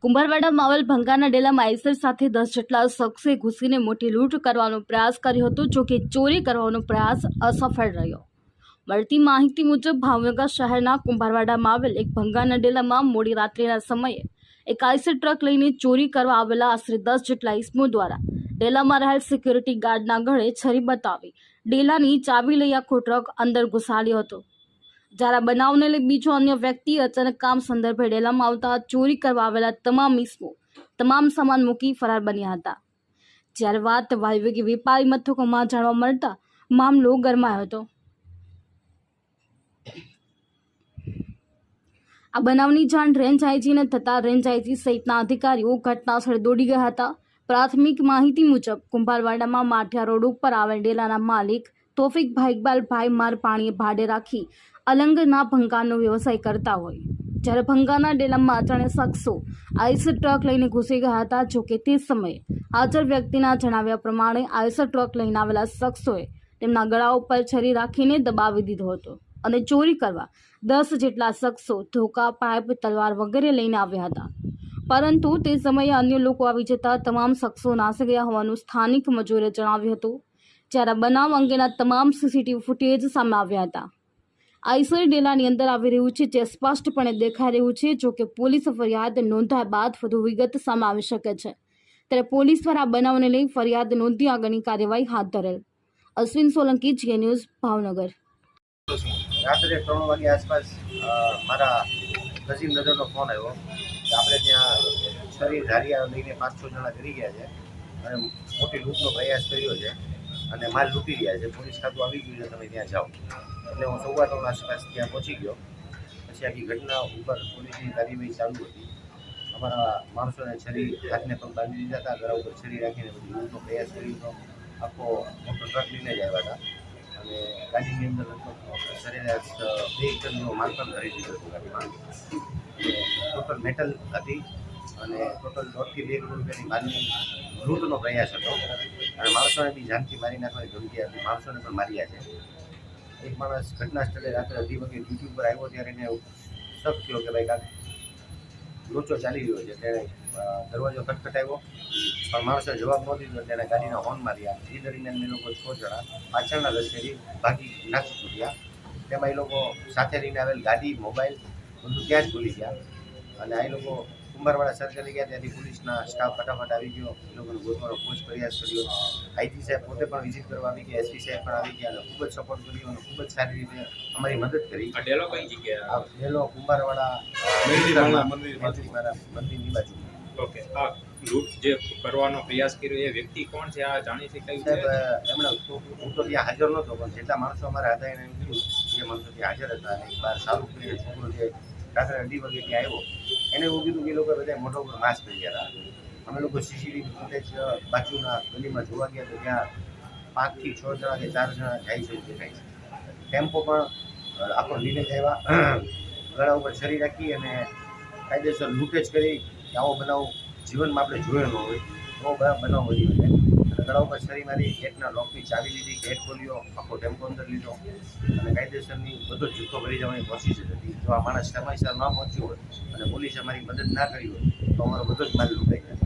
કુંભારવાડા માવલ ભંગાના ડેલામાં માઇસર સાથે દસ જેટલા શખ્સે ઘૂસીને મોટી લૂંટ કરવાનો પ્રયાસ કર્યો હતો, જો કે ચોરી કરવાનો પ્રયાસ અસફળ રહ્યો. મળતી માહિતી મુજબ, ભાવનગર શહેરના કુંભારવાડામાં આવેલ એક ભંગાના ડેલામાં મોડી રાત્રિના સમયે એક આઈસર ટ્રક લઈને ચોરી કરવા આવેલા આશરે દસ જેટલા ઇસમો દ્વારા ડેલામાં રહેલ સિક્યુરિટી ગાર્ડના ગળે છરી બતાવી ડેલાની ચાવી લઈ આખો ટ્રક અંદર ઘુસાડ્યો હતો. જ્યારે બનાવને લઈ બીજો અન્ય વ્યક્તિ અચાનક કામ સંદર્ભે ડેલામાં આવતા ચોરી કરવા આવેલા તમામ ઇસમો તમામ સામાન મૂકી ફરાર બન્યા હતા. જ્યારે વાત વાયુવેગી વેપારી મથકોમાં જાણવા મળતા મામલો ગરમાયો હતો. આ બનાવની જાણ રેન્જ આઈજીને થતાં રેન્જ આઈજી સહિતના અધિકારીઓ ઘટના સ્થળે દોડી ગયા હતા. પ્રાથમિક માહિતી મુજબ કુંભારવાડામાં માઠિયા રોડ ઉપર આવેલ ડેલાના માલિક તોફિકભાઈ ઇકબાલભાઈ માર પાણીએ ભાડે રાખી અલંગના ભંગારનો વ્યવસાય કરતા હોય. જ્યારે ભંગારના ડેલામાં જાણે શખ્સો આઈસર ટ્રક લઈને ઘૂસી ગયા હતા, જો કે તે સમયે હાજર વ્યક્તિના જણાવ્યા પ્રમાણે આઈસર ટ્રક લઈને આવેલા શખ્સોએ તેમના ગળા ઉપર છરી રાખીને દબાવી દીધો હતો અને ચોરી કરવા દસ જેટલા શખ્સો ધોકા, પાઇપ, તલવાર વગેરે લઈને આવ્યા હતા. પરંતુ તે સમયે અન્ય લોકો આવી જતા તમામ શખ્સો નાસી ગયા હોવાનું સ્થાનિક મજૂરે જણાવ્યું હતું. જ્યારે બનાવ અંગેના તમામ સીસીટીવી ફૂટેજ સામે આવ્યા હતા. આઈસર ડેલાની અંદર આવી રહ્યું છે જે સ્પષ્ટપણે દેખાઈ રહ્યું છે, જો કે પોલીસ ફરિયાદ નોંધાયા બાદ વધુ વિગત સામે આવી શકે છે. ત્યારે પોલીસ દ્વારા બનાવને લઈ ફરિયાદ નોંધી આગળની કાર્યવાહી હાથ ધરેલ. અશ્વિન સોલંકી જીએ ન્યૂઝ ભાવનગર. રાત્રે ત્રણ વાગે આસપાસ મારા કઝિન બ્રધરનો ફોન આવ્યો આપણે ત્યાં શરીર ધારિયા લઈને પાંચ છ જણા કરી ગયા છે અને મોટી લૂંટનો પ્રયાસ કર્યો છે અને માલ લૂંટી ગયા છે. પોલીસ ખાતું આવી ગયું છે, તમે ત્યાં જાઓ. એટલે હું સવા આસપાસ ત્યાં પહોંચી ગયો. પછી આખી ઘટના ઉપર પોલીસની કાર્યવાહી ચાલુ હતી. અમારા માણસોને છરી હાથને પગ બાંધી દીધા હતા. ગળા ઉપર છરી રાખીને બધી લૂંટનો પ્રયાસ કર્યો આખો મોટો ટ્રક લઈને જ આવ્યા હતા. અને ગાડીની અંદર લગભગ સરેરાશ બે ટનનો માલ પણ ભરી દીધો હતો ગાડીમાં. ટોટલ મેટલ હતી અને ટોટલ દોઢથી બે કરોડ રૂપિયાની માલની લૂંટનો પ્રયાસ હતો. અને માણસોને બી જાનથી મારી નાખવાની ધમકી આપી. માણસોને પણ માર્યા છે. એક માણસ ઘટના સ્થળે રાત્રે અઢી વાગે ડ્યુટી ઉપર આવ્યો ત્યારે એને શક થયો કે ભાઈ કાંઈક લોચો ચાલી રહ્યો છે. તેણે દરવાજો ખટખટાવ્યો. પણ માણસે જવાબ ન દીધો. તેણે ગાડીના હોર્ન માર્યા. એ દરમિયાન એ લોકો છ જણા પાછળના રસ્તેથી ભાગી નાખી છૂટ્યા તેમાં એ લોકો સાથે લઈને આવેલ ગાડી મોબાઈલ બધું ત્યાં જ ભૂલી ગયા. અને આ લોકો કુંભારવાડા સર્કલે ગયા ત્યાંથી પોલીસના સ્ટાફ ફટાફટ આવી ગયો. એ લોકોને ગોતવાનો ખૂબ પ્રયાસ કર્યો આઈજી સાહેબ પોતે પણ વિઝિટ કરવા આવી ગયા એસપી સાહેબ પણ આવી ગયા અને ખૂબ જ સપોર્ટ કર્યો અને ખૂબ જ સારી રીતે અમારી મદદ કરી. આ ડેલો કઈ જગ્યાએ? ડેલો કુંભારવાડા મંદિર- મંદિર મંદિરની બાજુ. ઓકે આ લૂંટ જે કરવાનો પ્રયાસ કર્યો એ વ્યક્તિ કોણ છે? આ જાણી શકાયું સાહેબ એમણે હું તો ત્યાં હાજર નહોતો પણ જેટલા માણસો અમારા હતા એને જે માણસો ત્યાં હાજર હતા અને એક બાર સારું કરીને છોકરો જે રાત્રે અઢી વાગે ત્યાં આવ્યો. એને એવું કીધું કે એ લોકો બધા મોઢા ઉપર માસ્ક પહેરી ગયા હતા. અમે લોકો સીસીટીવી ફૂટેજ બાજુના ગલીમાં જોવા ગયા તો ત્યાં પાંચથી છ જણા કે ચાર જણા જાય છે એવું દેખાય છે. ટેમ્પો પણ આખો લીલે જ ગળા ઉપર છરી રાખી અને કાયદેસર લૂંટેજ કરી આવો બનાવ જીવનમાં આપણે જોયો ન હોય એવો બધા બનાવ વધી છે. અને ગળા મારી ગેટના લોકની ચાવી લીધી, ગેટ ખોલ્યો, આખો ટેમ્પો અંદર લીધો. અને કાયદેસરની બધો જથ્થો ભરી જવાની કોશિશ હતી. જો આ માણસ સમયસર ન પહોંચ્યો હોય અને પોલીસે અમારી મદદ ના કરી હોય, તો અમારો બધો જ માલ લૂંટાઈ જાય